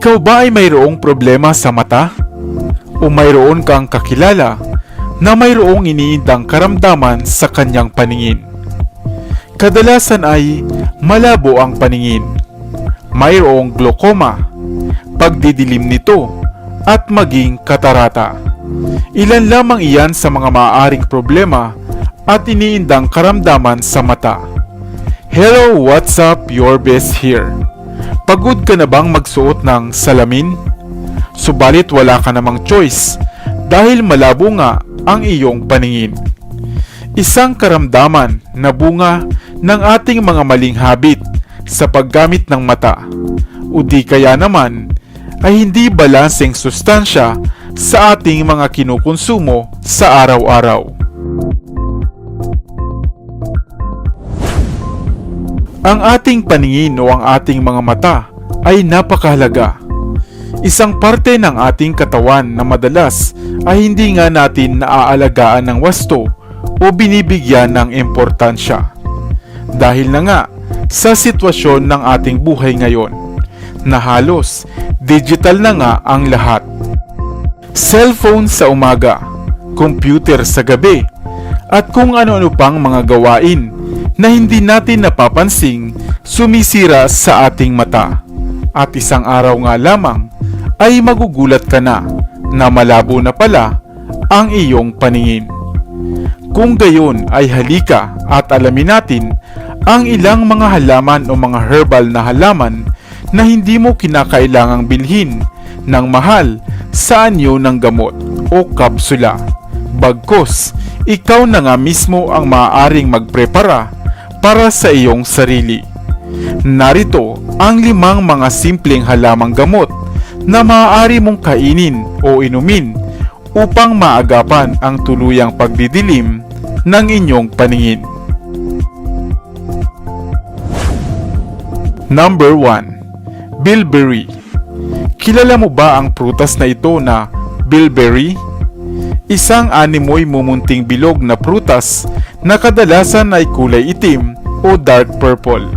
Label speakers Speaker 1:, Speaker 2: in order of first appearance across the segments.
Speaker 1: Ikaw ba ay mayroong problema sa mata? O mayroon kang kakilala na mayroong iniindang karamdaman sa kanyang paningin? Kadalasan ay malabo ang paningin, mayroong glaucoma, pagdidilim nito, at maging katarata. Ilan lamang iyan sa mga maaaring problema at iniindang karamdaman sa mata. Hello, what's up? Your best here. Pagod ka na bang magsuot ng salamin? Subalit wala ka namang choice dahil malabo nga ang iyong paningin. Isang karamdaman na bunga ng ating mga maling habit sa paggamit ng mata o di kaya naman ay hindi balanseng sustansya sa ating mga kinukonsumo sa araw-araw. Ang ating paningin o ang ating mga mata ay napakahalaga. Isang parte ng ating katawan na madalas ay hindi nga natin naaalagaan ng wasto o binibigyan ng importansya. Dahil na nga sa sitwasyon ng ating buhay ngayon na halos digital na nga ang lahat. Cellphone sa umaga, computer sa gabi, at kung ano-ano pang mga gawain na hindi natin napapansing sumisira sa ating mata. At isang araw nga lamang ay magugulat ka na na malabo na pala ang iyong paningin. Kung gayon ay halika at alamin natin ang ilang mga halaman o mga herbal na halaman na hindi mo kinakailangang bilhin ng mahal sa anyo ng gamot o kapsula. Bagkos, ikaw na nga mismo ang maaaring magprepara para sa iyong sarili. Narito ang limang mga simpleng halamang gamot na maaari mong kainin o inumin upang maagapan ang tuluyang pagdidilim ng inyong paningin. Number 1. Bilberry Kilala mo ba ang prutas na ito na bilberry? Isang animoy mumunting bilog na prutas na kadalasan ay kulay itim o dark purple.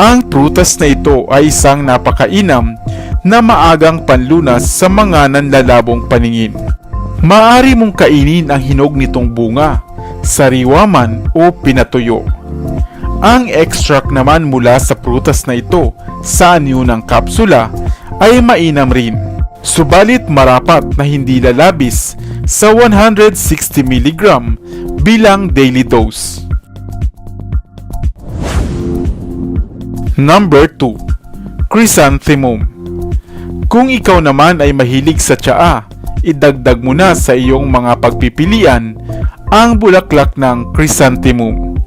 Speaker 1: Ang prutas na ito ay isang napakainam na maagang panlunas sa mga nanlalabong paningin. Maari mong kainin ang hinog nitong bunga, sariwa man o pinatuyo. Ang extract naman mula sa prutas na ito sa anyo ng kapsula ay mainam rin. Subalit marapat na hindi lalabis sa 160 mg bilang daily dose. Number 2. Chrysanthemum Kung ikaw naman ay mahilig sa tsaa, idagdag mo na sa iyong mga pagpipilian ang bulaklak ng chrysanthemum.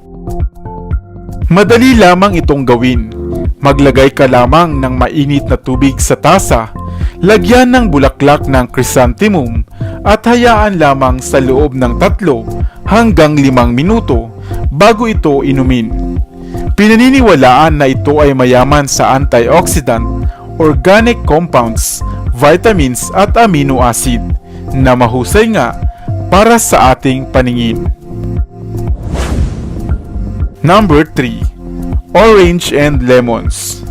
Speaker 1: Madali lamang itong gawin. Maglagay ka lamang ng mainit na tubig sa tasa, lagyan ng bulaklak ng chrysanthemum at hayaan lamang sa loob ng tatlo hanggang limang minuto bago ito inumin. Pinaniniwalaan na ito ay mayaman sa antioxidant, organic compounds, vitamins at amino acid na mahusay nga para sa ating paningin. Number 3. Orange and Lemons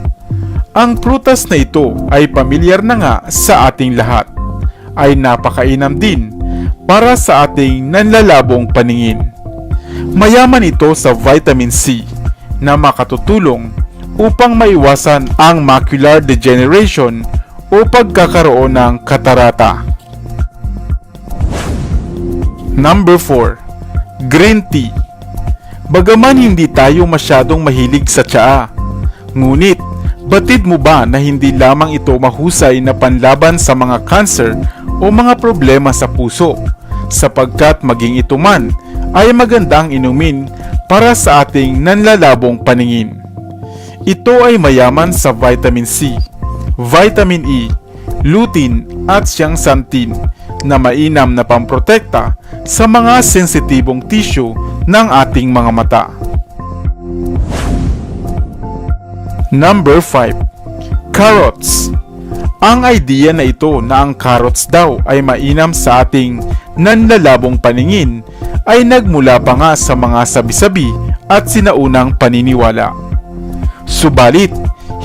Speaker 1: Ang prutas na ito ay pamilyar na nga sa ating lahat. Ay napakainam din para sa ating nanlalabong paningin. Mayaman ito sa vitamin C na makatutulong upang maiwasan ang macular degeneration o pagkakaroon ng katarata. Number 4. Green Tea Bagaman hindi tayo masyadong mahilig sa tsaa, ngunit batid mo ba na hindi lamang ito mahusay na panlaban sa mga cancer o mga problema sa puso, sapagkat maging ito man ay magandang inumin para sa ating nanlalabong paningin. Ito ay mayaman sa vitamin C, vitamin E, lutein at zeaxanthin na mainam na pamprotekta sa mga sensitibong tissue ng ating mga mata. Number 5. Carrots Ang idea na ito na ang carrots daw ay mainam sa ating nanlalabong paningin ay nagmula pa nga sa mga sabi-sabi at sinaunang paniniwala. Subalit,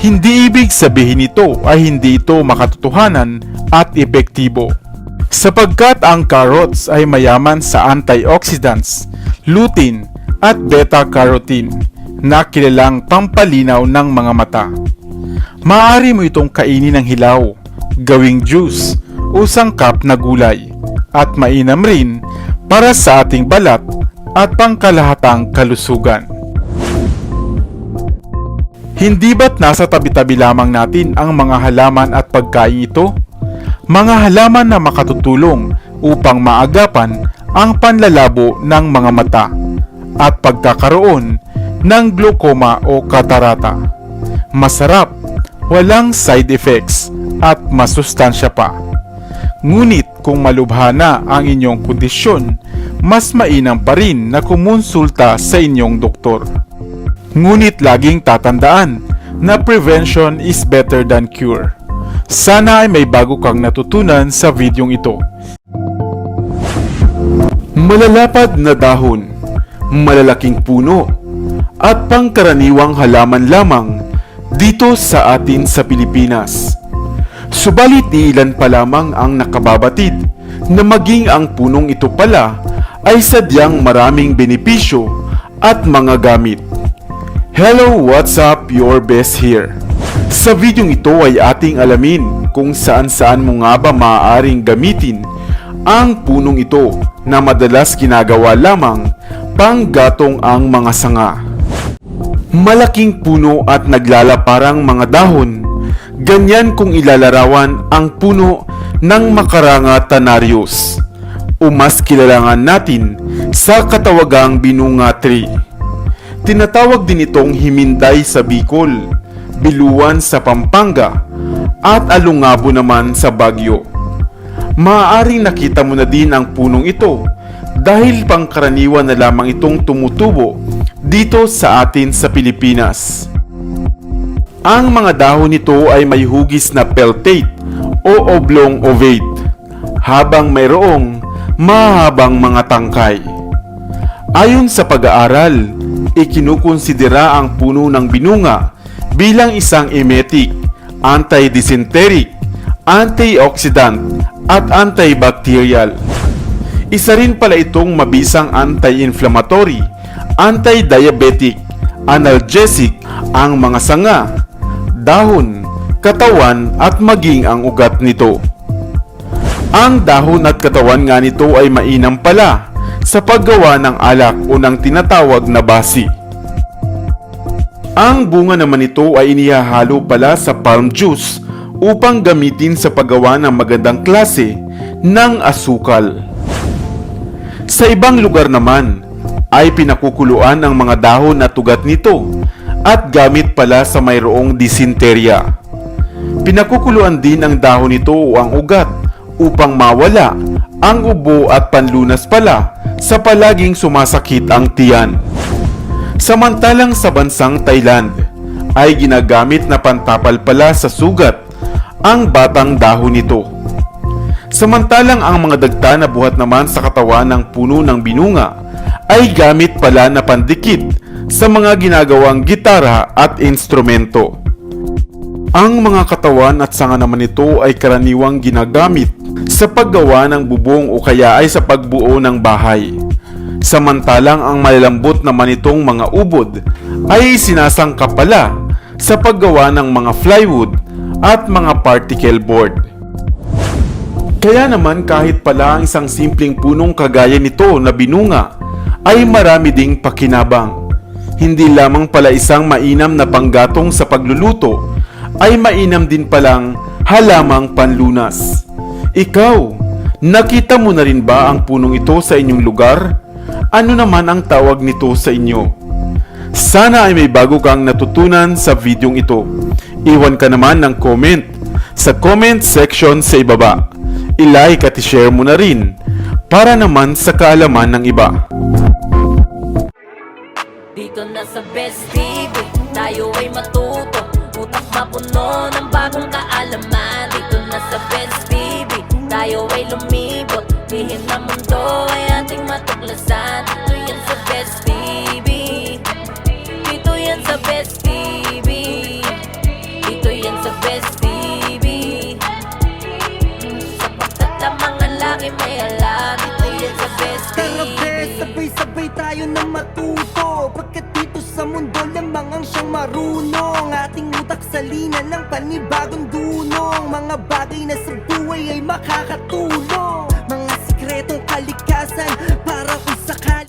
Speaker 1: Hindi ibig sabihin nito ay hindi ito makatotohanan at epektibo. Sapagkat ang carrots ay mayaman sa antioxidants, lutein at beta-carotene na kilalang pampalinaw ng mga mata. Maaari mo itong kainin ng hilaw, gawing juice o sangkap na gulay at mainam rin para sa ating balat at pangkalahatang kalusugan. Hindi ba't nasa tabi-tabi lamang natin ang mga halaman at pagkain ito? Mga halaman na makatutulong upang maagapan ang panlalabo ng mga mata at pagkakaroon ng glaucoma o katarata. Masarap, walang side effects at masustansya pa. Ngunit kung malubha na ang inyong kondisyon, mas mainam pa rin na kumonsulta sa inyong doktor. Ngunit laging tatandaan na prevention is better than cure. Sana ay may bago kang natutunan sa videong ito. Malalapad na dahon, malalaking puno, at pangkaraniwang halaman lamang dito sa atin sa Pilipinas. Subalit ilan pa lamang ang nakababatid na maging ang punong ito pala ay sadyang maraming benepisyo at mga gamit. Hello, what's up? Your best here. Sa videong ito ay ating alamin kung saan-saan mo nga ba maaaring gamitin ang punong ito na madalas ginagawa lamang panggatong ang mga sanga. Malaking puno at naglalaparang mga dahon, ganyan kung ilalarawan ang puno ng makaranga tanarius o mas kilalangan natin sa katawagang binunga tree. Tinatawag din itong himinday sa Bicol, biluan sa Pampanga, at alungabo naman sa Bagyo. Maaaring nakita mo na din ang punong ito dahil pangkaraniwan na lamang itong tumutubo dito sa atin sa Pilipinas. Ang mga dahon nito ay may hugis na peltate o oblong ovate, habang mayroong mahabang mga tangkay. Ayon sa pag-aaral, ikinukonsidera ang puno ng binunga bilang isang emetic, anti-dysenteric, antioxidant at antibacterial. Isa rin pala itong mabisang anti-inflammatory, anti-diabetic, analgesic ang mga sanga, dahon, katawan at maging ang ugat nito. Ang dahon at katawan nga nito ay mainam pala sa paggawa ng alak o ng tinatawag na basi. Ang bunga naman nito ay inihahalo pala sa palm juice upang gamitin sa paggawa ng magandang klase ng asukal. Sa ibang lugar naman ay pinakukuluan ang mga dahon at tugat nito at gamit pala sa mayroong disenterya. Pinakukuluan din ang dahon nito o ang ugat upang mawala ang ubo at panlunas pala sa palaging sumasakit ang tiyan. Samantalang sa bansang Thailand ay ginagamit na pantapal pala sa sugat ang batang dahon nito. Samantalang ang mga dagta na buhat naman sa katawan ng puno ng binunga ay gamit pala na pandikit sa mga ginagawang gitara at instrumento. Ang mga katawan at sanga naman nito ay karaniwang ginagamit sa paggawa ng bubong o kaya ay sa pagbuo ng bahay. Samantalang ang malalambot naman itong mga ubod ay sinasangka pala sa paggawa ng mga plywood at mga particle board. Kaya naman kahit pala ang isang simpleng punong kagaya nito na binunga ay marami ding pakinabang. Hindi lamang pala isang mainam na panggatong sa pagluluto ay mainam din palang halamang panlunas. Ikaw, nakita mo na rin ba ang punong ito sa inyong lugar? Ano naman ang tawag nito sa inyo? Sana ay may bago kang natutunan sa videong ito. Iwan ka naman ng comment sa comment section sa ibaba. I-like at i-share mo na rin para naman sa kaalaman ng iba.
Speaker 2: Dito na sa Best TV Tayo ay matuto. Utak mapuno ng bagong kaalaman. Dito na sa Best TV Tayo ay lumibot. Dihin na mundo ay ating matuklasan. Dito yan sa Best TV Dito yan sa Best TV
Speaker 3: Dito
Speaker 2: yan sa Best TV Sapagkat ang laki may alam Dito yan sa Best TV
Speaker 3: sabay-sabay tayo na matuto marunong. Ating utak sa lina ng panibagong dunong. Mga bagay na sa buhay ay makakatulong. Mga sikretong kalikasan